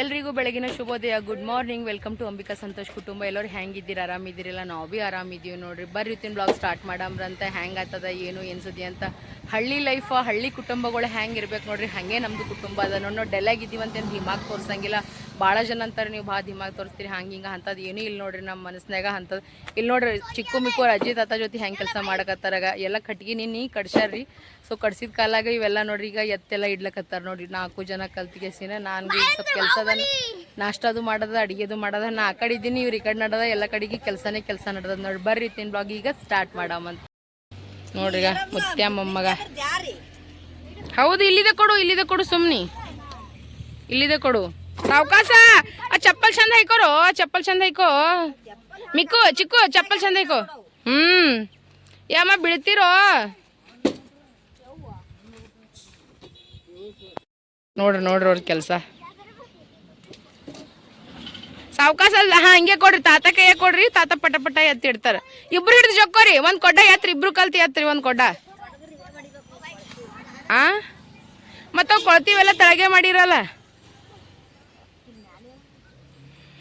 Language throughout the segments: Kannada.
ಎಲ್ರಿಗೂ ಬೆಳಗಿನ ಶುಭೋದಯ. Good morning welcome to Ambika Santosh ಕುಟುಂಬ ಎಲ್ಲರೂ ಹೆಂಗಿದ್ದೀರಿ? ಆರಾಮಿದ್ದೀರಲ್ಲ? ನಾವು ಭೀ ಆರಾಮಿದ್ದೀವಿ ನೋಡ್ರಿ. ಬರ್ರಿ ತಿನ್ ಬ್ಲಾಗ್ ಸ್ಟಾರ್ಟ್ ಮಾಡಮ್ರಂತ ಹ್ಯಾಂಗೆ ಆತದ ಏನು, ಏನ್ ಸುದ್ದಿ ಅಂತ. ಹಳ್ಳಿ ಲೈಫ್ ಹಳ್ಳಿ ಕುಟುಂಬಗಳು ಹೆಂಗೆ ಇರ್ಬೇಕು ನೋಡ್ರಿ. ಹಂಗೆ ನಮ್ದು ಕುಟುಂಬ ಅದ. ನೋಡಿ ನಾವು ಅಂತ ದಿಮಾಗ್ ತೋರ್ಸಂಗಿಲ್ಲ. ಭಾಳ ಜನ ಅಂತಾರೆ, ನೀವು ಭಾಳ ದಿಮಾಗ್ ತೋರಿಸ್ತೀರಿ. ಹಂಗೆ, ಹಿಂಗೆ ಅಂಥದ್ದು ಏನೂ ಇಲ್ಲ ನೋಡ್ರಿ ನಮ್ಮ ಮನಸ್ನಾಗ ಅಂಥದ್ದು ಇಲ್ಲಿ ನೋಡ್ರಿ, ಚಿಕ್ಕು ಮಿಕ್ಕು ಅಜ್ಜಿ, ತಾತ ಜೊತೆ ಹೆಂಗೆ ಕೆಲಸ ಮಾಡಕತ್ತಾರಾಗ ಎಲ್ಲ ಕಟ್ಗಿ ನಿನ್ನಿ ಕಡ್ಸ್ಯಾರ್ರಿ ಸೊ ಕಡ್ಸಿದ ಕಾಲಾಗ ಇವೆಲ್ಲ ನೋಡ್ರಿ, ಈಗ ಎತ್ತೆಲ್ಲ ಇಡ್ಲಕತ್ತಾರ ನೋಡ್ರಿ. ನಾಲ್ಕು ಜನ ಕಲ್ತಿಗೆಸಿನ ನಾನು ಸ್ವಲ್ಪ ಕೆಲಸದ ನಾಷ್ಟದು ಮಾಡದ ಅಡಿಗೆದು ಮಾಡೋದ. ನಾ ಆ ಕಡೆ ಇದ್ದೀನಿ, ಇವ್ರ ಈ ಕಡೆ ನಡದ ಎಲ್ಲ ಕಡೆಗೆ ಕೆಲಸನೇ ಕೆಲಸ ನಡ್ದದ. ನೋಡಿ ಬರ್ರಿ ತಿನ್ ಬ್ಲಾಗ್ ಈಗ ಸ್ಟಾರ್ಟ್ ಮಾಡಾಮಂತ ನೋಡ್ರಿಗ ಮುತ್ಯ ಮೊಮ್ಮಗ. ಹೌದು, ಇಲ್ಲಿದೆ ಕೊಡು ಇಲ್ಲಿದೆ ಕೊಡು ಸುಮ್ನಿ. ಇಲ್ಲಿದೆ ಕೊಡು. ಸಾವಕಾಸ! ಆ ಚಪ್ಪಲ್ ಚಂದ ಹೈಕೋರು ಆ ಚಪ್ಪಲ್ ಚಂದ ಹೈಕೋ ಮಿಕ್ಕು, ಚಿಕ್ಕು, ಚಪ್ಪಲ್ ಚಂದ ಹೈಕೋ ಹ್ಮ್. ಯಾಮ, ಬೀಳ್ತಿರೋ? ನೋಡ್ರಿ ನೋಡ್ರಿ ಅವ್ರ ಕೆಲಸ. ಸಾವ್ಕಾಸ ಅಲ್ಲ. ಹಾ, ಹಂಗೆ ಕೊಡ್ರಿ. ತಾತ ಕೈಯ ಕೊಡ್ರಿ, ತಾತ ಪಟ ಪಟ ಎತ್ತಿಡ್ತಾರ. ಇಬ್ರು ಹಿಡಿದು ಜೊಕ್ಕೋರಿ. ಒಂದ್ ಕೊಡ್ಡ ಎತ್ರಿ, ಇಬ್ರು ಕಲ್ತಿ ಎತ್ರಿ ಒಂದ್ ಕೊಡ್ಡ. ಆ? ಮತ್ತ ಕೊಳ್ತೀವೆಲ್ಲ ತಳಗೆ ಮಾಡಿರಲ್ಲ?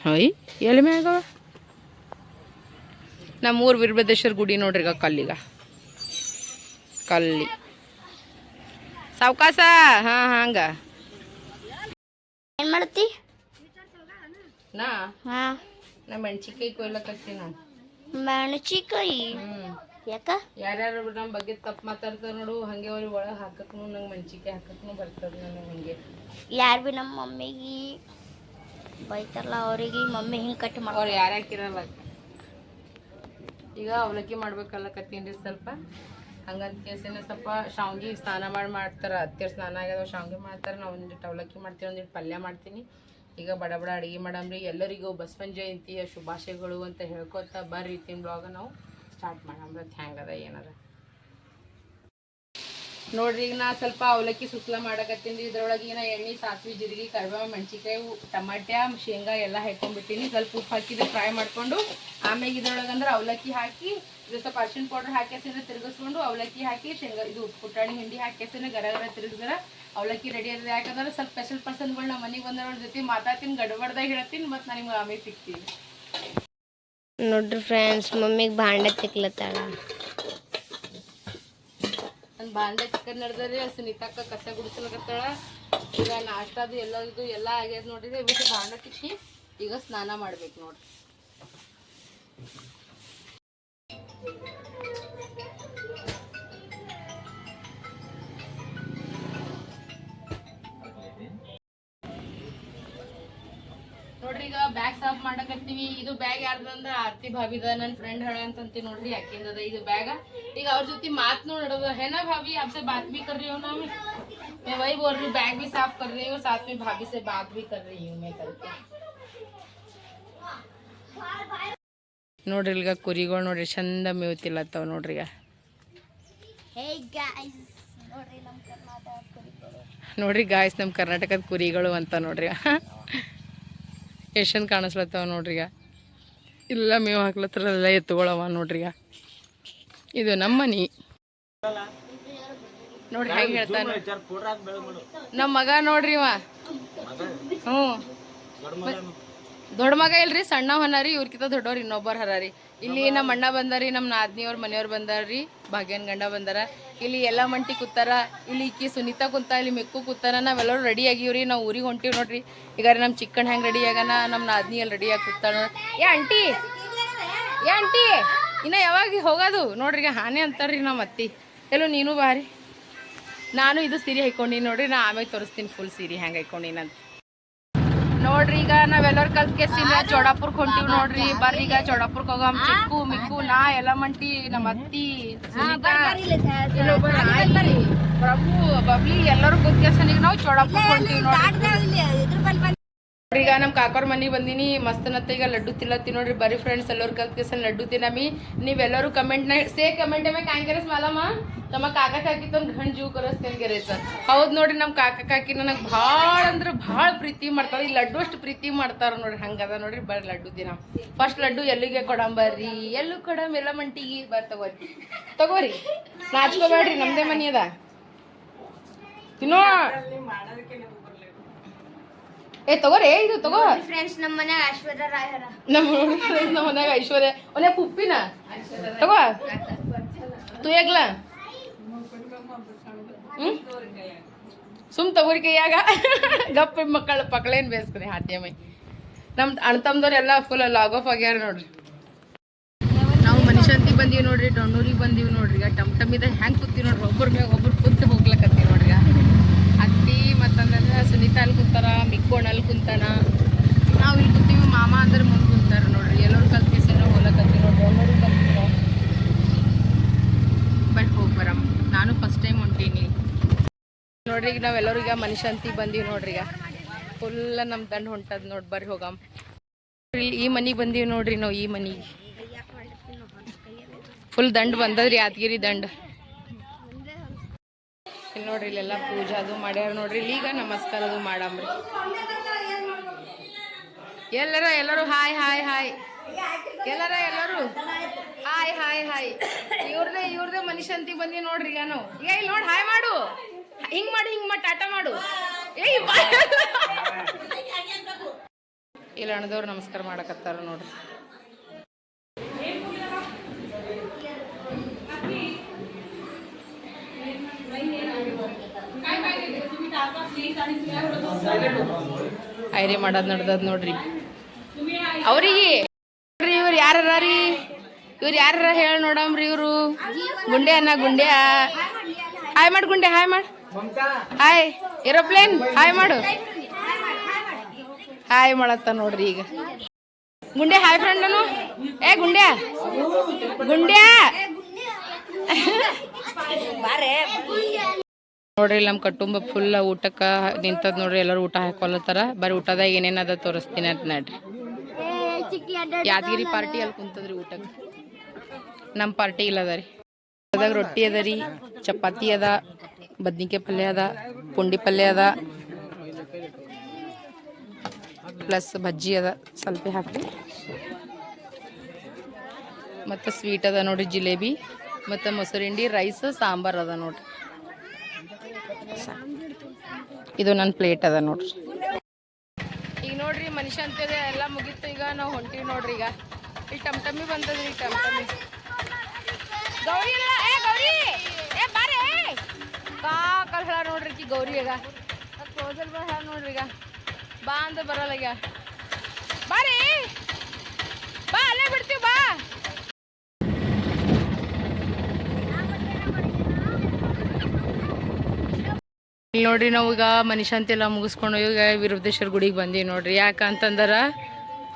ಹೊಯ್ ಎಲ್ಲಿ ನಮ್ಮ ಊರ್ ವೀರಭದ್ರೇಶ್ವರ ಗುಡಿ ನೋಡ್ರಿ ಈಗ ಕಲ್ಲಿಗ. ಕಲ್ಲಿ. ಸಾವ್ಕಾಸ? ಹಾ ಹಂಗ. ಏನ್ ಮಾಡತ್ತಿ ನಾ? ಹಾ. ನಾ ಮೆಣಸಿನ್ಕಾಯಿ ಕೊಯ್ಲಕತ್ತೀನಿ ನಾನು. ಮೆಣಸಿನ್ಕಾಯಿ? ಯಾಕ? ಯಾರ್ಯಾರು ನಮ್ಮ ಬಗ್ಗೆ ತಪ್ಪು ಮಾತಾಡ್ತಾರೆ ನೋಡು ಹಂಗೆ ಅವ್ರಿಗೆ ಒಳಗೆ ಹಾಕಕ್ಕೂ ನಂಗೆ ಮೆಣಸಿನ್ಕಾಯಿ ಹಾಕಕ್ಕೂ ಬರ್ತದೆ ನನಗೆ ಹಂಗೆ. ಯಾರು ಭೀ ನಮ್ಮ ಮಮ್ಮಿಗೆ? ಬೈತಾರಲ್ಲ ಅವರಿಗೆ ಮಮ್ಮಿ ಹಿಂಗೆ ಕಟ್ ಮಾಡ ಅವ್ರು ಯಾರು ಹಾಕಿರಲ್ಲ? ಈಗ ಅವಲಕ್ಕಿ ಮಾಡ್ಬೇಕಲ್ಲಕತ್ತೀನಿ ರೀ ಸ್ವಲ್ಪ. ಹಂಗಂತ ಕೇಸಿನ ಸ್ವಲ್ಪ ಶಾವ್ಗಿ ಸ್ನಾನ ಮಾಡಿ ಮಾಡ್ತಾರೆ. ಹತ್ತಿರ ಸ್ನಾನ ಆಗ್ಯದ ಶಾವ್ಗಿ ಮಾಡ್ತಾರೆ. ನಾವು ಒಂದಿಟ್ಟು ಅವಲಕ್ಕಿ ಮಾಡ್ತೀವಿ ಒಂದಿಟ್ಟು ಪಲ್ಯ ಮಾಡ್ತೀನಿ. ಈಗ ಬಡ ಬಡ ಅಡುಗೆ ಮಾಡಮ್ರಿ. ಎಲ್ಲರಿಗೂ ಬಸವನ ಜಯಂತಿಯ ಶುಭಾಶಯಗಳು ಅಂತ ಹೇಳ್ಕೊತ ಬರ್ರಿ ತಿನ್ ಬ್ಲಾಗ ನಾವು. ಸ್ಟಾರ್ಟ್ ಮಾಡಮ್ರಿ. ಹೆಂಗದ ಏನದ ನೋಡ್ರಿ, ಈಗ ನಾ ಸ್ವಲ್ಪ ಅವಲಕ್ಕಿ ಸುಸ್ಲ ಮಾಡಕತ್ತೀನಿ. ಇದ್ರೊಳಗೆ ಏನ ಎಣ್ಣೆ, ಸಾಸಿವೆ, ಜೀರಿಗೆ, ಕರಿಬೇವು, ಮೆಣಸಿನ್ಕಾಯಿ, ಟಮಾಟ್ಯ, ಶೇಂಗಾ ಎಲ್ಲ ಹಾಕೊಂಡ್ಬಿಟ್ಟಿನಿ. ಸ್ವಲ್ಪ ಉಪ್ಪು ಹಾಕಿದ್ರೆ ಫ್ರೈ ಮಾಡ್ಕೊಂಡು ಆಮೇಲೆ ಇದ್ರೊಳಗೆ ಅಂದ್ರೆ ಅವಲಕ್ಕಿ ಹಾಕಿ, ಇದು ಸ್ವಲ್ಪ ಅರ್ಶಿನ ಪೌಡರ್ ಹಾಕ್ಯಾಸಿನ ತಿರುಗಿಸ್ಕೊಂಡು ಅವಲಕ್ಕಿ ಹಾಕಿ, ಶೇಂಗಾ, ಇದು ಪುಟಾಣಿ ಹಿಂಡಿ ಹಾಕ್ಯಾಸಿನ ಗರ ಗರ ತಿರುಗಿದ್ರೆ ಅವಲಕ್ಕಿ ರೆಡಿ ಆಗಿದೆ. ಯಾಕಂದ್ರೆ ಸ್ವಲ್ಪ ಸ್ಪೆಷಲ್ ಪರ್ಸನ್ಗಳು ನಮ್ಮ ಮನೆಗೆ ಬಂದವ್ರ ಜೊತೆ ಮಾತಾಡ್ತೀನಿ ಗಡಬಡ್ದಾಗ ಹೇಳ್ತೀನಿ ಮತ್ತು ನಾನು ನಿಮ್ಗೆ ಆಮೇಲೆ ಸಿಗ್ತೀನಿ. ನೋಡ್ರಿ ಫ್ರೆಂಡ್ಸ್ ಮಮ್ಮಿಗೆ ಭಾಂಡ ತಿಕ್ಲತ್ತಾಳ. ನನ್ನ ಭಾಂಡೆ ಚಿಕನ್ ನಡೆದ್ರಿ ಸುನೀತಕ್ಕ ಕಸ ಗುಡಿಸ್ಲಕತ್ತಾಳ ಈಗ ನಾಷ್ಟದು ಎಲ್ಲದು ಎಲ್ಲ ಆಗ್ಯದ ನೋಡಿದ್ರೆ ಇವತ್ತು ಬಾಂಡೆ ತಿಕ್ಕಿ ಈಗ ಸ್ನಾನ ಮಾಡ್ಬೇಕು ನೋಡ್ರಿ. ನೋಡ್ರಿ ಈಗ ಬ್ಯಾಗ್ ಸಾಫ್ ಮಾಡಕತ್ತೀವಿ ಇದು ಬ್ಯಾಗ್ ಯಾರ್ದಂದ್ರ ಆರ್ತಿ ಭಾವಿದ ನನ್ನ ಫ್ರೆಂಡ್ ಹೇಳ ಅಂತಂತಿ ನೋಡ್ರಿ ಯಾಕಿಂದದ ಇದು ಬ್ಯಾಗ ಈಗ ಅವ್ರ ಜೊತೆ ಮಾತ್ ನೋಡೋದು है ना भाभी आपसे बात भी कर रही हूँ ना मैं मैं वही बोल रही हूँ बैग भी साफ कर रही हूँ साथ में भाभी से बात भी कर रही हूँ मैं करके ನೋಡ್ರಿ ಈಗ ಕುರಿಗಳು ನೋಡ್ರಿ ಚಂದ ಮೇವು ತಿಲ್ಲತ್ತಾವ ನೋಡ್ರಿ ಈಗ ಹೇ ಗಾಯ್ಸ್ ನೋಡ್ರಿ ನಮ್ಮ ಕರ್ನಾಟಕ ಕುರಿಗಳು ನೋಡ್ರಿ ಗಾಯ್ಸ್ ನಮ್ಮ ಕರ್ನಾಟಕದ ಕುರಿಗಳು ಅಂತ ನೋಡ್ರಿ ಎಷ್ಟೊಂದು ಕಾಣಿಸ್ಲತ್ತವ ನೋಡ್ರಿ ಈಗ. ಇಲ್ಲ ಮೇವು ಹಾಕ್ಲತ್ತರ ಎಲ್ಲ ಎತ್ತುಗಳವ ನೋಡ್ರಿ ಈಗ. ಇದು ನಮ್ಮ ಮನೆ. ನೋಡ್ರಿ ಹೆಂಗೆ ಹೇಳ್ತಾನ. ನಮ್ಮ ಮಗ ನೋಡ್ರಿ ಇವ. ಹ್ಞೂ ದೊಡ್ಡ ಮಗ ಇಲ್ರಿ ಸಣ್ಣ ಹೊನ್ನಾರಿ ಇವ್ರಕಿಂತ ದೊಡ್ಡವ್ರು ಇನ್ನೊಬ್ಬರು ಹರಾರಿ. ಇಲ್ಲಿ ನಮ್ಮ ಅಣ್ಣ ಬಂದಾರಿ ನಮ್ಮ ನಾದ್ನಿಯವ್ರ ಮನೆಯವ್ರು ಬಂದಾರ್ರಿ ಭಾಗ್ಯನ ಗಂಡ ಬಂದಾರ. ಇಲ್ಲಿ ಎಲ್ಲ ಮಂಟಿ ಕೂತಾರ ಇಲ್ಲಿ ಈಕಿ ಸುನೀತಾ ಕುಂತ ಇಲ್ಲಿ ಮೆಕ್ಕು ಕೂತಾರ ನಾವೆಲ್ಲರೂ ರೆಡಿ ಆಗಿವ್ರಿ ನಾವು ಊರಿಗೆ ಹೊಂಟಿವಿ ನೋಡ್ರಿ. ಈಗ ನಮ್ಮ ಚಿಕ್ಕಣ್ಣ ಹೆಂಗೆ ರೆಡಿ ಆಗನ ನಮ್ಮ ನಾದ್ನಿ ಅಲ್ಲಿ ರೆಡಿ ಆಗಿ ಕೂತಾಳ ಏ ಆಂಟಿ! ಏ ಆಂಟಿ! ಇನ್ನ ಯಾವಾಗ ಹೋಗೋದು? ನೋಡ್ರಿ ಈಗ ಹಾನಿ ಅಂತಾರ್ರಿ ನಮ್ಮ ಅತ್ತಿ. ಎಲ್ಲೋ ನೀನು ಬಾರಿ. ನಾನು ಇದು ಸೀರೆ ಹಾಕೊಂಡಿ ನೋಡ್ರಿ ನಾ ಆಮೇಲೆ ತೋರಿಸ್ತೀನಿ ಫುಲ್ ಸೀರೆ ಹ್ಯಾಂಗೆ ಹಾಕೊಂಡಿ ಅಂತ. ನೋಡ್ರಿ ಈಗ ನಾವೆಲ್ಲರೂ ಕಲ್ತ್ ಕೇಸಿನ ಚೌಡಾಪುರ್ಕ್ ಹೊಂಟಿವ್ ನೋಡ್ರಿ ಬರ್ರಿ ಈಗ ಚೌಡಾಪುರ್ಕ್ ಹೋಗಮ್ ಚಿಕ್ಕು ಮಿಕ್ಕು ನಾ ಎಲ್ಲ ಮಂಟಿ ನಮ್ಮ ಅತ್ತಿ ಪ್ರಭು ಬಬ್ಲಿ ಎಲ್ಲರೂ ಕುತ್ಕೇಸನ್ ನಾವು ಚೌಡಾಪುರ್ಕ್ ಹೊಂಟಿವ್ ನೋಡ್ರಿ. ಈಗ ನಮ್ಮ ಕಾಕೋರ್ ಮನೆಗೆ ಬಂದೀನಿ ಮಸ್ತನತ್ತ ಈಗ ಲಡ್ಡು ತಿನ್ನತ್ತಿ ನೋಡ್ರಿ, ಬರೀ ಫ್ರೆಂಡ್ಸ್ ಎಲ್ಲರೂ ಕಲ್ತ್ಕೇಸನ್ ಲಡ್ಡು ತಿನ್ನಮಿ. ನೀವೆಲ್ಲರೂ ಕಮೆಂಟ್ನ ಸೇ ಕಮೆಂಟ್ ಮೇಲೆ ಕಾಂಗ್ರೆಸ್ ಮಾಲಮ್ಮ ತಮ್ಮ ಕಾಕ ಕಾಕಿತ್ತು ಒಂದು ಗಂಡು ಜೀವ ಕರೆಸ್ಕಂಗೆರೇಸ ಹೌದು ನೋಡ್ರಿ ನಮ್ಮ ಕಾಕ ಕಾಕಿ ನನಗೆ ಭಾಳ ಅಂದ್ರೆ ಭಾಳ ಪ್ರೀತಿ ಮಾಡ್ತಾರೆ. ಈ ಲಡ್ಡು ಅಷ್ಟು ಪ್ರೀತಿ ಮಾಡ್ತಾರ ನೋಡ್ರಿ, ಹಂಗದ ನೋಡ್ರಿ ಬರ್ರಿ ಲಡ್ಡು ದಿನ. ಫಸ್ಟ್ ಲಡ್ಡು ಎಲ್ಲಿಗೆ ಕೊಡಂಬರ್ರಿ ಎಲ್ಲೂ ಕೊಡಂಬ ಎಲ್ಲ ಮಂಟಿಗೆ ಬರ್ ತಗೋರಿ. ತಗೋರಿ. ನಾಚ್ಕೋಬೇಡ್ರಿ ನಮ್ಮದೇ ಮನೆ ಅದ. ತಿನ್ನೋ. ಏ ತಗೋರಿ ಇದು ತಗೋ. ಫ್ರೆಂಡ್ಸ್ ನಮ್ಮ ಮನ್ಯಾಗ ಐಶ್ವರ್ಯ ರಾಯ್ ಹರ ನಮ್ಮ ನಮ್ಮ ಮನ್ಯಾಗ ಐಶ್ವರ್ಯ. ಒಳ್ಳೆ ಪುಪ್ಪಿನ. ತಗೋ. ತೂ ಯಾಗ್ಲ ಹ್ಮ್? ಸುಮ್ ತಗೋರಿ ಕೈಯಾಗ. ಗಪ್ಪ ಮಕ್ಕಳು ಪಕ್ಕಳೇನ್ ಬೇಸ್ಕೊರಿ ಹಾತಿಯ ಮೈ. ನಮ್ ಅಣ್ತಮ್ದವ್ರು ಎಲ್ಲ ಫುಲ್ ಲಾಗ್ ಆಫ್ ಆಗ್ಯಾರ ನೋಡ್ರಿ. ನಾವು ಮನುಷ್ಯಂತಿ ಬಂದೀವಿ ನೋಡ್ರಿ ಡೊಣ್ಣೂರಿಗೆ ಬಂದೀವಿ ನೋಡ್ರಿ. ಈಗ ಟಮ್ ಇದ್ದ ಹೆಂಗ್ ಕೂತೀವಿ ನೋಡ್ರಿ ಒಬ್ಬರ ಮ್ಯಾಗ ಒಬ್ರು ಕುಂತ ಹೋಗ್ಲಕತ್ತೀವಿ ನೋಡ್ರಿ ಈಗ ಅತ್ತಿ ಮತ್ತಂದ್ರೆ ಸುನೀತಾ ಅಲ್ಲಿ ಕುಂತಾರ ಮಿಕ್ಕೋಣ ಅಲ್ಲಿ ಕುಂತಾನ ನಾವು ಇಲ್ಲಿ ಕೂತೀವಿ ಮಾಮ ಅಂದ್ರೆ ಮುಂದೆ ಕುಂತಾರ ನೋಡ್ರಿ ಎಲ್ಲರೂ ಕಲ್ತಿಸಿ ನಾವು ಹೋಗ್ಲಕತ್ತೀವಿ ನೋಡ್ರಿ ಡೊಣ್ಣೂರಿಗೆ ಬಂದೀವಿ ನಾವು ಬಟ್ ಹೋಗಿ ಬರಮ್ ನಾನು ಫಸ್ಟ್ ಟೈಮ್ ಹೊಂಟೀನಿ ನೋಡ್ರಿ ನಾವೆಲ್ಲರೂ ಈಗ ಮನುಷ್ಯಂತಿ ಬಂದೀವಿ ನೋಡ್ರಿ ಈಗ. ಫುಲ್ ನಮ್ಮ ದಂಡ ಹೊಂಟದ ನೋಡಿ ಬರ್ರಿ ಹೋಗಮ್. ಈ ಮನಿಗೆ ಬಂದೀವಿ ನೋಡ್ರಿ ನಾವು ಈ ಮನಿಗೆ. ಫುಲ್ ದಂಡ ಬಂದದ್ರಿ, ಯಾದಗಿರಿ ದಂಡ. ನೋಡ್ರಿ ಇಲ್ಲೆಲ್ಲ ಪೂಜೆ ಅದು ಮಾಡ್ಯಾರ ನೋಡ್ರಿ ಈಗ ನಮಸ್ಕಾರ ಅದು ಮಾಡಮ್ರಿ ಎಲ್ಲರ ಎಲ್ಲರೂ ಹಾಯ್ ಹಾಯ್ ಹಾಯ್. ಎಲ್ಲರ ಎಲ್ಲರೂ ಹಾಯ್ ಹಾಯ್ ಹಾಯ್. ಇವ್ರದೇ ಇವ್ರದೇ ಮನುಷ್ಯಂತಿ ಬಂದಿ ನೋಡ್ರಿ ಈಗ ನಾವು. ಈಗ ಇಲ್ಲಿ ನೋಡಿ, ಹಾಯ್ ಮಾಡು. ಹಿಂಗ್ ಮಾಡಿ ಹಿಂಗ್ ಮಾಡಿ ಟಾಟಾ ಮಾಡು. ಏಯ್ ಇಲ್ಲ ಅಣ್ಣದವ್ರು ನಮಸ್ಕಾರ ಮಾಡಕತ್ತಾರ ನೋಡ್ರಿ. ಐರಿ ಮಾಡೋದ್ ನಡ್ದದ್ ನೋಡ್ರಿ. ಅವ್ರಿಗೆ. ನೋಡ್ರಿ ಇವ್ರು ಯಾರ ರೀ? ಇವ್ರು ಯಾರ ಹೇಳಿ ನೋಡಮ್ರಿ ಇವ್ರು? ಗುಂಡೆ ಅನ್ನ ಗುಂಡೆ ಹಾಯ್ ಮಾಡಿ ಗುಂಡೆ ಹಾಯ್ ಮಾಡು. Hi aeroplane? ಹಾಯ್ ಮಾಡು. ಹಾಯ್ ಮಾಡತ್ತ ನೋಡ್ರಿ ಈಗ. ಗುಂಡೆ ಹಾಯ್ ಫ್ರೆಂಡ್ ಅನು ಏ, ಗುಂಡ್ಯಾ. ಗುಂಡ್ಯಾ. ನೋಡ್ರಿ ನಮ್ಮ ಕುಟುಂಬ ಫುಲ್ ಊಟಕ್ಕೆ ನಿಂತದ್ ನೋಡ್ರಿ, ಎಲ್ಲರೂ ಊಟ ಹಾಕೊಲ್ಲತ್ತಾರ ಬರೀ ಊಟದಾಗ ಏನೇನದ ತೋರಿಸ್ತೀನಿ ಅಂತ ನೋಡ್ರಿ. ಯಾದಗಿರಿ ಪಾರ್ಟಿ ಅಲ್ಲಿ ಕುಂತದ್ರಿ ಊಟಕ್ಕೆ. ನಮ್ಮ ಪಾರ್ಟಿ ಇಲ್ಲದ ರೀ. ರೊಟ್ಟಿ ಅದ ರೀ, ಚಪಾತಿ ಅದ. ಬದ್ನಿಕಾಯಿ ಪಲ್ಯ ಅದ, ಪುಂಡಿ ಪಲ್ಯ ಅದ. ಪ್ಲಸ್ ಬಜ್ಜಿ ಅದ, ಸ್ವಲ್ಪ ಹಾಕಿ ಮತ್ತು ಸ್ವೀಟ್ ಅದ ನೋಡಿ ಜಿಲೇಬಿ, ಮತ್ತು ಮೊಸರಿಂಡಿ ರೈಸ್ ಸಾಂಬಾರ್ ಅದ ನೋಡ್ರಿ. ಇದು ನನ್ನ ಪ್ಲೇಟ್ ಅದ ನೋಡ್ರಿ. ಈಗ ನೋಡ್ರಿ ಮನುಷ್ಯ ಅಂತಿದೆ ಎಲ್ಲ ಮುಗೀತು, ಈಗ ನಾವು ಹೊಂಟೀವಿ ನೋಡ್ರಿ ಈಗ. ಈ ಟಮ್ ಟಮ್ಮಿ ಬಂದದ್ರಿ ಟಮ್ ಟಮ್ಮಿ ಗೌರಿ! ಕಾ ಕಲ್ ಹೇಳ ನೋಡ್ರಿ ಕಿ ಗೌರಿ ಈಗ. ಕ್ಲೋಸಲ್ ಬರ ನೋಡ್ರಿ ಈಗ. ಬಾ ಅಂತ ಬರಲ್ಲ ಈಗ. ಬಾರಿ ಬಾ, ಅಲ್ಲೇ ಬಿಡ್ತೀವಿ, ಬಾ. ಇಲ್ಲಿ ನೋಡ್ರಿ ನಾವು ಈಗ ಮನುಷ್ಯಂತಿ ಎಲ್ಲ ಮುಗಿಸ್ಕೊಂಡು ಈಗ ವೀರಭದ್ರೇಶ್ವರ ಗುಡಿಗೆ ಬಂದೀವಿ ನೋಡ್ರಿ. ಯಾಕಂತಂದ್ರೆ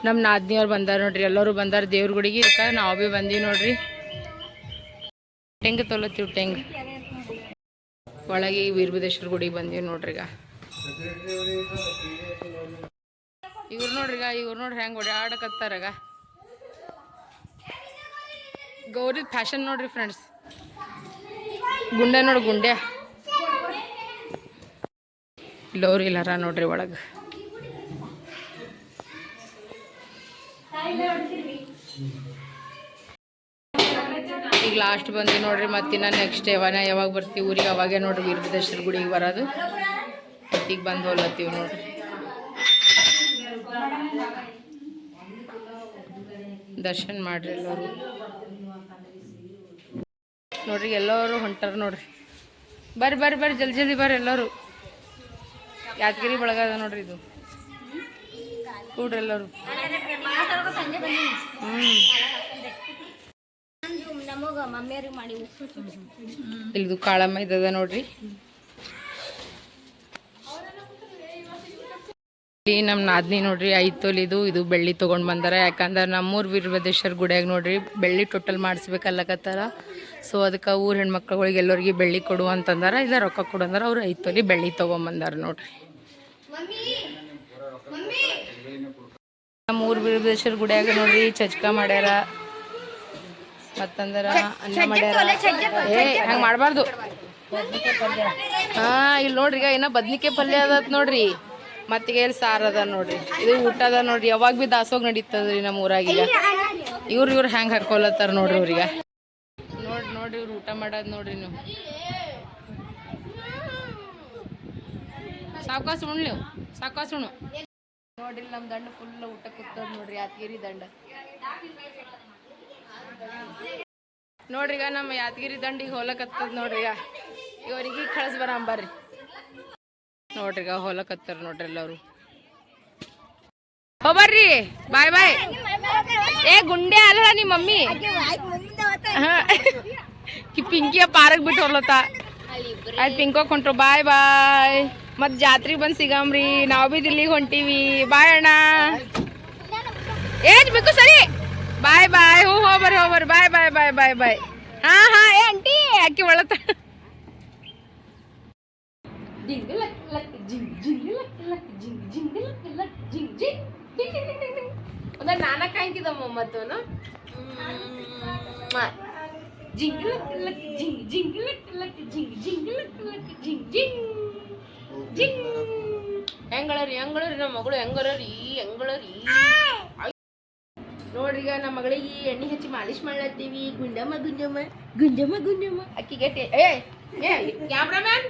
ನಮ್ಮ ನಾದ್ನಿಯವ್ರು ಬಂದಾರ ನೋಡ್ರಿ. ಎಲ್ಲರೂ ಬಂದಾರ ದೇವ್ರ ಗುಡಿಗೆ. ಇದಕ್ಕೆ ನಾವು ಭೀ ಬಂದೀವಿ ನೋಡ್ರಿ. ಟೆಂಗ್ ತೊಲತ್ತೀವಿ ಟೆಂಗ್ ಒಳಗೆ ಈ ವೀರಭದ್ರೇಶ್ವರ ಗುಡಿಗೆ ಬಂದೀವಿ ನೋಡ್ರಿ ಈಗ. ಇವ್ರು ನೋಡ್ರಿಗ ಇವ್ರು ನೋಡ್ರಿ ಹೆಂಗೆ ಓಡಾಡಕತ್ತಾರಾಗ ಗೌರಿ ಫ್ಯಾಷನ್ ನೋಡ್ರಿ ಫ್ರೆಂಡ್ಸ್ ಗುಂಡೆ ನೋಡಿ ಗುಂಡೆ. ಲೋರಿ ಇಲ್ಲಾರ ನೋಡ್ರಿ ಒಳಗೆ. ಈಗ ಲಾಸ್ಟ್ ಬಂದು ನೋಡ್ರಿ ಮತ್ತಿನ ನೆಕ್ಸ್ಟ್ ಯಾವಾಗ ಯಾವಾಗ ಬರ್ತೀವಿ ಊರಿಗೆ? ಅವಾಗೇ ನೋಡ್ರಿ ವೀರಭದ್ರೇಶ್ವರ ಗುಡಿಗೆ ಬರೋದು. ಈಗ ಬಂದು ಹೋಲತ್ತೀವಿ ನೋಡ್ರಿ. ದರ್ಶನ ಮಾಡ್ರಿ ಎಲ್ಲರೂ ನೋಡ್ರಿ, ಎಲ್ಲರೂ ಹೊಂಟಾರ ನೋಡ್ರಿ. ಬರ್ರಿ ಬರ್ರಿ ಬರ್ರಿ, ಜಲ್ದಿ ಜಲ್ದಿ ಬರ್ರಿ ಎಲ್ಲರೂ. ಯಾದಗಿರಿ ಬಳಗ ಅದ ನೋಡ್ರಿ ಇದು. ಕೂಡ್ರಿ ಎಲ್ಲರೂ. ಹ್ಮ್. ಇಲ್ಲಿದು ಕಾಳಮ್ಮ ಇದ ನೋಡ್ರಿ. ಇಲ್ಲಿ ನಮ್ಮ ನಾದ್ನಿ ನೋಡ್ರಿ ಐದು ತೊಲಿದು ಇದು ಬೆಳ್ಳಿ ತೊಗೊಂಡು ಬಂದಾರ. ಯಾಕಂದ್ರೆ ನಮ್ಮೂರು ವೀರಭದ್ರೇಶ್ವರ ಗುಡಿಯಾಗ ನೋಡ್ರಿ, ಬೆಳ್ಳಿ ಟೋಟಲ್ ಮಾಡಿಸ್ಬೇಕಲ್ಲಕತ್ತಾರ. ಸೊ ಅದಕ್ಕೆ ಊರ ಹೆಣ್ಮಕ್ಳುಗಳಿಗೆ ಎಲ್ಲರಿಗೆ ಬೆಳ್ಳಿ ಕೊಡು ಅಂತಂದಾರ, ಇಲ್ಲ ರೊಕ್ಕ ಕೊಡು ಅಂದ್ರೆ, ಅವ್ರು ಐದು ತೊಲಿ ಬೆಳ್ಳಿ ತೊಗೊಂಬಂದಾರ ನೋಡ್ರಿ. ನಮ್ಮ ಊರು ವೀರಭದ್ರೇಶ್ವರ ಗುಡಿಯಾಗ ನೋಡ್ರಿ, ಚಚ್ಕ ಮಾಡ್ಯಾರ. ಮತ್ತಂದ್ರ ಅನ್ನ ಮಾಡ್ಯಾರ? ಏ ಹಂಗೆ ಮಾಡಬಾರ್ದು. ಹಾ ಇಲ್ಲಿ ನೋಡ್ರಿ ಈಗ ಏನೋ ಬದ್ನಿಕಾಯಿ ಪಲ್ಯ ಅದ ನೋಡ್ರಿ. ಮತ್ತೀಗ ಎಲ್ಲಿ ಸಾರು ಅದ ನೋಡ್ರಿ. ಇದು ಊಟ ಅದ ನೋಡ್ರಿ. ಯಾವಾಗ ಬಿ ದಾಸೋಗ್ ನಡೀತದ್ರಿ ನಮ್ಮ ಊರಾಗ ಈಗ. ಇವ್ರು ಇವ್ರು ಹೆಂಗೆ ಹಾಕೊಲತ್ತಾರ ನೋಡ್ರಿ ಇವ್ರಿಗೆ ನೋಡ್ರಿ ನೋಡ್ರಿ ಇವ್ರು ಊಟ ಮಾಡೋದು ನೋಡ್ರಿ ನೀವು. ಸಾವ್ಕಾಸ ನೀವು. ಸಾವ್ಕಾಸ ಉಣ್ಣು ನೋಡ್ರಿ ನಮ್ ದಂಡ ಫುಲ್ ಊಟ ಕೂತದ ನೋಡ್ರಿ ಯಾದಗಿರಿ ದಂಡ. ನೋಡ್ರಿ ಈಗ ನಮ್ಮ ಯಾದಗಿರಿ ದಂಡಿಗೆ ಹೋಲಕತ್ತದ ನೋಡ್ರಿ ಈಗ. ಇವರಿಗೆ ಕಳ್ಸ್ ಬರಂಬರ್ರಿ ನೋಡ್ರಿ ಈಗ ಹೋಲಕತ್ತಾರ ನೋಡ್ರಿ ಎಲ್ಲರೂ. ಬರ್ರಿ, ಬಾಯ್ ಬಾಯ್. ಏ ಗುಂಡೆ ಅಲ್ಲ ನಿಮ್ಮ ಮಮ್ಮಿ? ಪಿಂಕಿಯ ಪಾರಕ್ ಬಿಟ್ಟು ಹೊರ್ಲತ್ತ ಆಯ್ತು ಪಿಂಕೋ ಕೊಂಟ್ರು, ಬಾಯ್ ಬಾಯ್. ಮತ್ ಜಾತ್ರೆಗೆ ಬಂದ್ ಸಿಗಮ್ರಿ. ನಾವ್ ಬಿ ದಿಲ್ಲಿಗೆ ಹೊಂಟೀವಿ. ಬಾಯ್ ಅಣ್ಣ. ಏಜ್ ಬೇಕು ಸರಿ. ಬಾಯ್ ಬಾಯ್ ಹ್ಞೂ ಹೋಗ್ಬರ್ರಿ ಹೋಗ್ಬರ್ರಿ ಬಾಯ್ ಬಾಯ್ ಬಾಯ್ ಬಾಯ್ ಬಾಯ್. ಹಾ ಹಾ, ಏ ಅಂಟಿ ಅಕ್ಕಿ ಒಳತ ಜಿಂಗ್, ಲಕ್ ಲಕ್, ಜಿಂಗ್ ನಮ್ಮ ಜಿಂಗ್ ಜಿಂಗ್, ಲಕ್ ಲಕ್, ಜಿಂಗ್ ಮತ್ತವನು ಜಿಂಗ್ ಜಿಂಗ್ ಜಿಂಗ್ ಮಗಳು ನೋಡ್ರಿ ಈಗ ನಮ್ಮ ಮಗಳಿಗೆ ಎಣ್ಣೆ ಹಚ್ಚಿ ಮಾಲಿಶ್ ಮಾಡ್ಲತ್ತೀವಿ. ಗುಂಡಮ್ಮ ಗುಂಜಮ್ಮ ಗುಂಜಮ್ಮ ಗುಂಜಮ್ಮ ಅಕ್ಕಿಗೆ ಗಟ್ಟಿ ಏ ಏ ಕ್ಯಾಮ್ರಾಮ್ಯಾನ್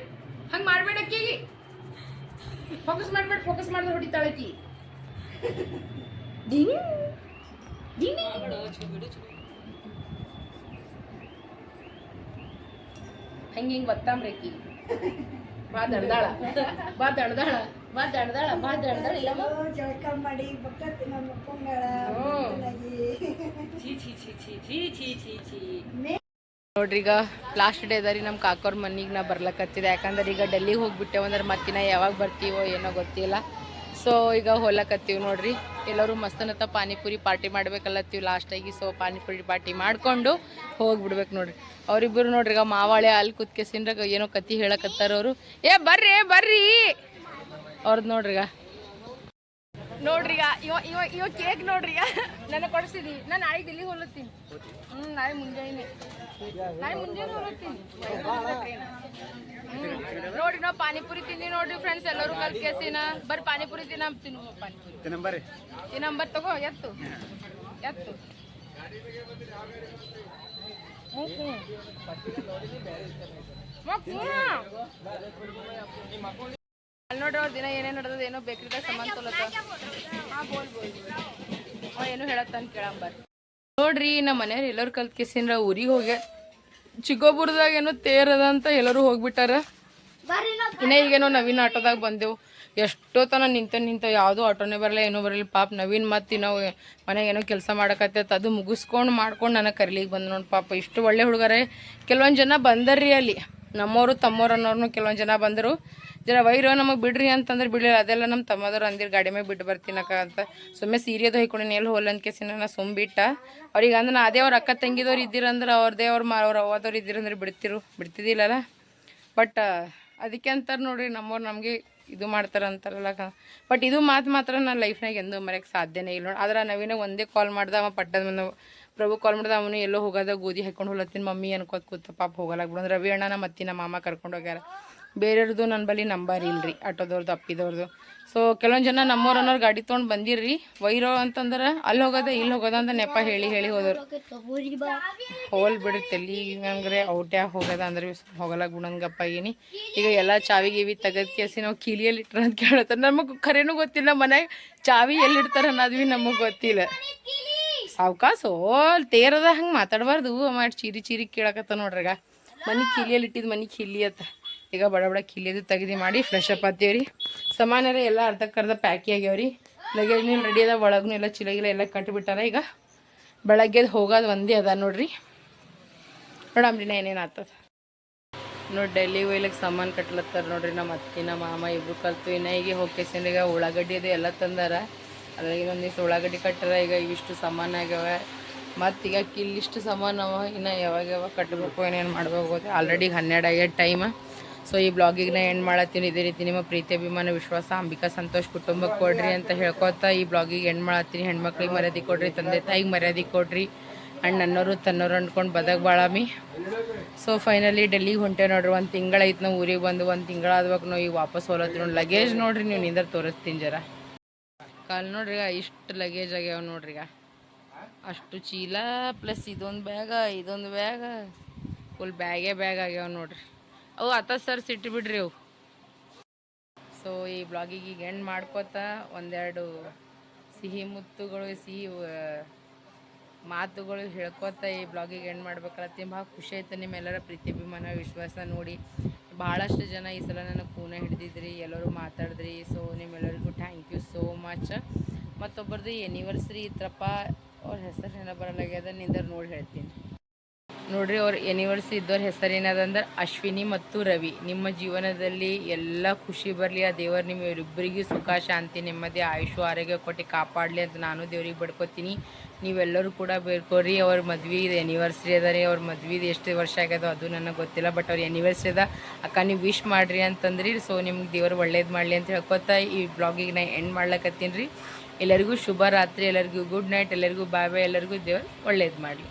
ಹಂಗ್ ಮಾಡ್ಬೇಡ ಅಕ್ಕಿಗೆ. ಫೋಕಸ್ ಮಾಡ್ಬೇಡ ಫೋಕಸ್ ಮಾಡಿದ್ರೆ ಹೊಡಿತಾಳೆ ಅಕ್ಕಿ. ಹಂಗಿಂಗ್ ಡಿಂಗ್ ಹಂಗ ಹಿಂಗ್ ಬತ್ತಾಮ್ರಿ ಅಕ್ಕಿ. ಬಾ ದಡ್ದಾಳ. ಬಾ ದಡ್ದಾಳ ಬಾ ದಡ್ದಾಳ ಇಲ್ಲಮ್ಮ ನೋಡ್ರಿ ಈಗ ಲಾಸ್ಟ್ ಡೇ ಅದ ರೀ ನಮ್ಮ ಕಾಕೋರ್ ಮನಿಗೆ ನಾ ಬರ್ಲಕತ್ತಿದೆ. ಯಾಕಂದ್ರೆ ಈಗ ಡೆಲ್ಲಿಗೆ ಹೋಗ್ಬಿಟ್ಟೆವು ಅಂದ್ರೆ ಮತ್ತಿನ ಯಾವಾಗ ಬರ್ತೀವೋ ಏನೋ ಗೊತ್ತಿಲ್ಲ. ಸೊ ಈಗ ಹೋಲಕತ್ತೀವಿ ನೋಡ್ರಿ. ಎಲ್ಲರೂ ಮಸ್ತನತ್ತ ಪಾನಿಪುರಿ ಪಾರ್ಟಿ ಮಾಡ್ಬೇಕಲ್ಲತ್ತೀವಿ ಲಾಸ್ಟಾಗಿ ಸೊ ಪಾನಿಪುರಿ ಪಾರ್ಟಿ ಮಾಡ್ಕೊಂಡು ಹೋಗ್ಬಿಡ್ಬೇಕು ನೋಡ್ರಿ. ಅವರಿಬ್ಬರು ನೋಡ್ರಿ ಈಗ ಮಾವಾಳೆ ಅಲ್ಲಿ ಕುತ್ಕೆಸಿನ್ರಾಗ ಏನೋ ಕತಿ ಹೇಳಕತ್ತಾರ ಅವರು. ಏ ಬರ್ರಿ ಬರ್ರಿ. ಅವ್ರದ್ದು ನೋಡ್ರಿ ಈಗ ನೋಡ್ರಿ ಈಗ ಇವ ಇವ ಇವ ಕೇಕ್ ನೋಡ್ರಿ ಈಗ ನನಗೆ ಕೊಡಿಸಿದಿ. ನಾನು ನಾಳೆ ಇಲ್ಲಿ ಹೊಲತ್ತೀನಿ. ಹ್ಞೂ ನಾಳೆ ಮುಂಜಾನೆ. ನಾಳೆ ಮುಂಜಾನೆ ಹೊಲತ್ತೀನಿ. ಹ್ಞೂ ನೋಡಿ ನಾವು ಪಾನಿಪುರಿ ತಿಂದಿ ನೋಡ್ರಿ ಫ್ರೆಂಡ್ಸ್ ಎಲ್ಲರೂ ಕಲ್ ಕೇಸಿನ ಬರ್ರಿ ಪಾನಿಪುರಿ ತಿನ್ನ ತಿನ್ನು ಪಾನಿಪುರಿ. ಈ ನಂಬರ್ ತಗೋ ಎತ್ತು. ಎತ್ತು. ಹ್ಞೂ, ಹ್ಞೂ. ಹ್ಞೂ. ಅಲ್ಲಿ ನೋಡ್ರಿ ಅವ್ರ ದಿನ ಏನೇನು ನಡೆದದ, ಏನೋ ಬೇಕ್ರಿ ಸಮಾನ ಅವ ಏನು ಹೇಳತ್ತಂತ ಕೇಳಂಬರ್ ನೋಡ್ರಿ ನಮ್ಮ ಮನೆಯವ್ರು ಎಲ್ಲರೂ ಕಲ್ತ್ ಕಿಸಿಂದ್ರ ಊರಿಗೆ ಹೋಗ್ಯ ಚಿಕ್ಕೋಬುರದಾಗ ಏನೋ ತೇರದ ಅಂತ ಎಲ್ಲರೂ ಹೋಗ್ಬಿಟ್ಟಾರ. ಇನ್ನ ಈಗೇನೋ ನವೀನ್ ಆಟೋದಾಗ ಬಂದೆವು. ಎಷ್ಟೋ ತನ ನಿಂತ ನಿಂತ ಯಾವುದೂ ಆಟೋನೇ ಬರಲ್ಲ, ಏನೂ ಬರಲಿಲ್ಲ ಪಾಪ ನವೀನ್ ಮತ್ತೆ ನಾವು ಮನೆಗೆ ಏನೋ ಕೆಲಸ ಮಾಡಕತ್ತೈತೆ, ಅದು ಮುಗಿಸ್ಕೊಂಡು ಮಾಡ್ಕೊಂಡು ನನಗೆ ಕರಿಲಿಗೆ ಬಂದ ನೋಡಿ ಪಾಪ. ಇಷ್ಟು ಒಳ್ಳೆ ಹುಡುಗರೇ. ಕೆಲವೊಂದು ಜನ ಬಂದರ್ರಿ ಅಲ್ಲಿ. ನಮ್ಮವರು ತಮ್ಮವ್ರು ಅನ್ನೋರ್ನು ಕೆಲವೊಂದು ಜನ ಬಂದರು. ಜರ ವೈರು ನಮಗೆ ಬಿಡ್ರಿ ಅಂತಂದ್ರೆ ಬಿಡಲಿಲ್ಲ. ಅದೆಲ್ಲ ನಮ್ಮ ತಮ್ಮದವ್ರು ಅಂದಿರು ಗಾಡಿ ಮೇಲೆ ಬಿಟ್ಟು ಬರ್ತೀನಕ್ಕ ಅಂತ. ಸುಮ್ಮನೆ ಸೀರೆದು ಹೊಯ್ಕೊಂಡು ಎಲ್ಲಿ ಹೋಲ್ ಕೇಸಿನ ನಾನು ಸುಮ್ ಬಿಟ್ಟ ಅವ್ರಿಗೆ ಅಂದ್ರೆ ಅದೇ ಅವ್ರ ಅಕ್ಕ ತಂಗಿದವ್ರು ಇದ್ದಿರಂದ್ರೆ ಅವ್ರದೇ ಅವ್ರ ಮಾ, ಅವ್ರ ಅವ್ವದವ್ರು ಇದ್ದಿರಂದ್ರೆ ಬಿಡ್ತಿರು ಬಿಡ್ತಿದ್ದಿಲ್ಲಲ್ಲ ಬಟ್ ಅದಕ್ಕೆ ಅಂತಾರೆ ನೋಡ್ರಿ ನಮ್ಮವ್ರು ನಮಗೆ ಇದು ಮಾಡ್ತಾರೆ ಅಂತಾರಲ್ಲ ಬಟ್ ಇದು ಮಾತು ಮಾತ್ರ ನನ್ನ ಲೈಫ್ನಾಗ ಎಂದೂ ಮರೆಯೋಕ್ಕೆ ಸಾಧ್ಯನೇ ಇಲ್ಲ ನೋಡಿ. ಆದ್ರೆ ನವೀನ ಒಂದೇ ಕಾಲ್ ಮಾಡ್ದೆ ಅವ ಪಟ್ಟದ ಪ್ರಭು ಕಾಲ್ ಮಾಡ್ದ ಅವನು ಎಲ್ಲೋ ಹೋಗೋದ ಗೋಧಿ ಹಾಕೊಂಡು ಹೋಲತ್ತೀನಿ ಮಮ್ಮಿ ಅನ್ಕೋತ ಕೂತ ಪಾಪ ಹೋಗಲ್ಲ ಬಿಡೋದು ರವಿ ಅಣ್ಣ ನಮ್ಮ ಅತ್ತಿ ನಮ್ಮ ಮಾಮ ಕರ್ಕೊಂಡು ಹೋಗ್ಯಾರ. ಬೇರೆಯವ್ರದ್ದು ನನ್ನ ಬಳಿ ನಂಬರ್ ಇಲ್ರಿ ಆಟೋದವ್ರದ್ದು ಅಪ್ಪಿದವ್ರದ್ದು ಸೊ ಕೆಲವೊಂದು ಜನ ನಮ್ಮವ್ರು ಗಾಡಿ ತೊಗೊಂಡು ಬಂದಿರ್ರಿ. ವೈರೋ ಅಂತಂದ್ರೆ ಅಲ್ಲಿ ಹೋಗೋದ ಇಲ್ಲಿ ಹೋಗೋದ ಅಂತ ನೆಪ ಹೇಳಿ ಹೇಳಿ ಹೋದವ್ರು. ಹೋಲ್ ಬಿಡ್ರಿ ತಲೆ, ಹಂಗ್ರೆ ಔಟ್ಯಾಗ ಹೋಗದ ಅಂದ್ರೆ ಹೋಗಲ್ಲ ಗುಣಂಗಪ್ಪ ಏನಿ ಈಗ ಎಲ್ಲ ಚಾವಿ ಗೀವಿ ತೆಗದ್ ಕೇಸಿ ನಾವು ಕೀಲಿಯಲ್ಲಿ ಇಟ್ರ ಅಂತ ಕೇಳತ್ತಾರ. ನಮಗೆ ಖರೇನೂ ಗೊತ್ತಿಲ್ಲ, ಮನ್ಯಾಗ ಚಾವಿ ಎಲ್ಲಿ ಇಡ್ತಾರ ಅನ್ನೋದು ಭೀ ನಮಗೆ ಗೊತ್ತಿಲ್ಲ. ಸಾವ್ಕಾಸ? ಹೋಲ್, ತೇರದ ಹಂಗೆ ಮಾತಾಡಬಾರ್ದು. ಮಾಡಿ ಚೀರಿ ಚೀರಿ ಕೇಳಕತ್ತ ನೋಡ್ರಿಗ ಮನೆ ಕಿಲಿಯಲ್ಲಿ ಇಟ್ಟಿದ್ದು ಮನೆ ಕಿಲಿ ಅತ್ತ. ಈಗ ಬಡ ಬಡ ಕಿಲಿಯದು ತೆಗ್ದು ಮಾಡಿ ಫ್ರೆಶ್ ಅಪ್ ಆತೀವ್ರಿ ಸಾಮಾನ್ಯರ ಎಲ್ಲ ಅರ್ಧಕ್ಕರ್ಧ ಪ್ಯಾಕಿ ಆಗ್ಯಾವ್ರಿ. ಲಗೇಜ್ ರೆಡಿ ಅದ ಒಳಗೂ ಎಲ್ಲ ಚಿಲಗಿಲ್ಲ ಎಲ್ಲ ಕಟ್ಟಿಬಿಟ್ಟಾರ ಈಗ. ಬೆಳಗ್ಗೆದು ಹೋಗೋದು ಒಂದೇ ಅದ ನೋಡ್ರಿ. ನೋಡಮ್ರಿ ಏನೇನು ಆಗ್ತದ ನೋಡಿ ಡೆಲ್ಲಿ ಒಯ್ಲಿಕ್ಕೆ ಸಾಮಾನು ಕಟ್ಲತ್ತಾರ ನೋಡ್ರಿ ನಮ್ಮ ಅತ್ತಿ ನಮ್ಮ ಮಾಮ ಇಬ್ರು ಕಲ್ತು. ಇನ್ನ ಈಗ ಹೋಗ್ಕೇಸಿಂದ ಈಗ ಉಳ್ಳಾಗಡ್ಡಿ ಅದು ಎಲ್ಲ ತಂದಾರ. ಅದ್ರಾಗ ಇನ್ನೊಂದಿಷ್ಟು ಉಳ್ಳಾಗಡ್ಡಿ ಕಟ್ಟರ ಈಗ ಇವಿಷ್ಟು ಸಮಾನ ಆಗ್ಯಾವ. ಮತ್ತು ಈಗ ಕಿಲ್ಲಿಷ್ಟು ಸಾಮಾನು ಅವ, ಇನ್ನು ಯಾವಾಗ ಯಾವಾಗ ಕಟ್ಟಬೇಕು ಏನೇನು ಮಾಡಬೇಕು ಗೊತ್ತೆ? ಆಲ್ರೆಡಿ ಹನ್ನೆರಡು ಆಗ್ಯದ ಟೈಮ್ ಸೊ ಈ ಬ್ಲಾಗಿಗೆ ನಾ ಎಂಡ್ ಮಾಡತ್ತೀನಿ. ಇದೇ ರೀತಿ ನಿಮ್ಮ ಪ್ರೀತಿ, ಅಭಿಮಾನ, ವಿಶ್ವಾಸ, ಅಂಬಿಕಾ, ಸಂತೋಷ್ ಕುಟುಂಬಕ್ಕೆ ಕೊಡ್ರಿ ಅಂತ ಹೇಳ್ಕೊತಾ ಈ ಬ್ಲಾಗಿಗೆ ಎಂಡ್ ಮಾಡತ್ತೀನಿ. ಹೆಣ್ಮಕ್ಳಿಗೆ ಮರ್ಯಾದೆ ಕೊಡ್ರಿ, ತಂದೆ ತಾಯಿಗೆ ಮರ್ಯಾದೆ ಕೊಡ್ರಿ. ಆ್ಯಂಡ್ ನನ್ನೋರು ತನ್ನೋರು ಅಂದ್ಕೊಂಡು ಬದಕ್ ಬಾಳಾಮಿ. ಸೊ ಫೈನಲಿ ಡೆಲ್ಲಿಗೆ ಹೊಂಟೆ ನೋಡ್ರಿ. ಒಂದು ತಿಂಗಳೈತೆ ನಾವು ಊರಿಗೆ ಬಂದು, ಒಂದು ತಿಂಗಳಾದ್ವಾಗ ನಾವು ಈಗ ವಾಪಸ್ ಹೋಲತ್ತಿ ನೋಡಿ ಲಗೇಜ್ ನೋಡ್ರಿ, ನೀವು ನಿಂದ್ರೆ ತೋರಿಸ್ತೀನಿ ಜರ. ಕಾಲ್ ನೋಡ್ರಿ ಇಷ್ಟು ಲಗೇಜ್ ಆಗ್ಯಾವ ನೋಡ್ರಿ ಅಷ್ಟು ಚೀಲ ಪ್ಲಸ್ ಇದೊಂದು ಬ್ಯಾಗ ಇದೊಂದು ಬ್ಯಾಗ ಫುಲ್ ಬ್ಯಾಗೇ ಬ್ಯಾಗ್ ಆಗ್ಯಾವ ನೋಡ್ರಿ. ಅವು ಅತ್ತ ಸರ್ ಸಿಟ್ಟು ಬಿಡ್ರಿ ಅವು. ಸೊ ಈ ಬ್ಲಾಗಿಗೆ ಈಗ ಎಂಡ್ ಮಾಡ್ಕೋತ ಒಂದೆರಡು ಸಿಹಿ ಮುತ್ತುಗಳು, ಸಿಹಿ ಮಾತುಗಳು ಹೇಳ್ಕೊತ ಈ ಬ್ಲಾಗಿಗೆ ಎಂಡ್ ಮಾಡ್ಬೇಕಲ್ಲ, ತುಂಬ ಖುಷಿ ಆಯ್ತು ನಿಮ್ಮೆಲ್ಲರ ಪ್ರೀತಿ, ಅಭಿಮಾನ, ವಿಶ್ವಾಸ ನೋಡಿ. ಭಾಳಷ್ಟು ಜನ ಈ ಸಲ ನನಗೆ ಫೋನ ಹಿಡಿದಿದ್ರಿ, ಎಲ್ಲರೂ ಮಾತಾಡಿದ್ರಿ. ಸೊ ನಿಮ್ಮೆಲ್ಲರಿಗೂ ಥ್ಯಾಂಕ್ ಯು ಸೋ ಮಚ್ ಮತ್ತೊಬ್ಬರದ್ದು ಎನಿವರ್ಸರಿ ಇತ್ತಪ್ಪ. ಅವ್ರ ಹೆಸರು ಏನ ಬರಲಾಗ್ಯದ ನಿಂದರ್ ನೋಡಿ ಹೇಳ್ತೀನಿ. ನೋಡ್ರಿ, ಅವ್ರ ಎನಿವರ್ಸರಿ ಇದ್ದವ್ರ ಹೆಸರೇನದಂದ್ರೆ ಅಶ್ವಿನಿ ಮತ್ತು ರವಿ. ನಿಮ್ಮ ಜೀವನದಲ್ಲಿ ಎಲ್ಲ ಖುಷಿ ಬರಲಿ. ಆ ದೇವರು ನಿಮ್ಮ ಇಬ್ಬರಿಗೂ ಸುಖ, ಶಾಂತಿ, ನೆಮ್ಮದಿ, ಆಯುಷು, ಆರೋಗ್ಯ ಕೊಟ್ಟು ಕಾಪಾಡಲಿ ಅಂತ ನಾನು ದೇವ್ರಿಗೆ ಬಡ್ಕೋತೀನಿ. ನೀವೆಲ್ಲರೂ ಕೂಡ ಬೇಡ್ಕೋರಿ ಅವ್ರ ಮದ್ವೆ ಎನಿವರ್ಸರಿ ಅದ ರೀ. ಅವ್ರ ಮದ್ವೆದು ಎಷ್ಟು ವರ್ಷ ಆಗ್ಯದೋ ಅದು ನನಗೆ ಗೊತ್ತಿಲ್ಲ ಬಟ್ ಅವ್ರ ಎನಿವರ್ಸರಿ ಅದ. ಅಕ್ಕ, ನೀವು ವಿಶ್ ಮಾಡಿರಿ ಅಂತಂದ್ರಿ. ಸೊ ನಿಮ್ಗೆ ದೇವರು ಒಳ್ಳೇದು ಮಾಡಲಿ ಅಂತ ಹೇಳ್ಕೊತ ಈ ಬ್ಲಾಗಿಗೆ ನಾ ಎಂಡ್ ಮಾಡ್ಲಕತ್ತೀನಿ ರೀ. ಎಲ್ಲರಿಗೂ ಶುಭ ರಾತ್ರಿ, ಎಲ್ಲರಿಗೂ ಗುಡ್ ನೈಟ್ ಎಲ್ಲರಿಗೂ ಬಾಯ್ ಬಾಯ್ ಎಲ್ಲರಿಗೂ ದೇವರು ಒಳ್ಳೇದು ಮಾಡಲಿ.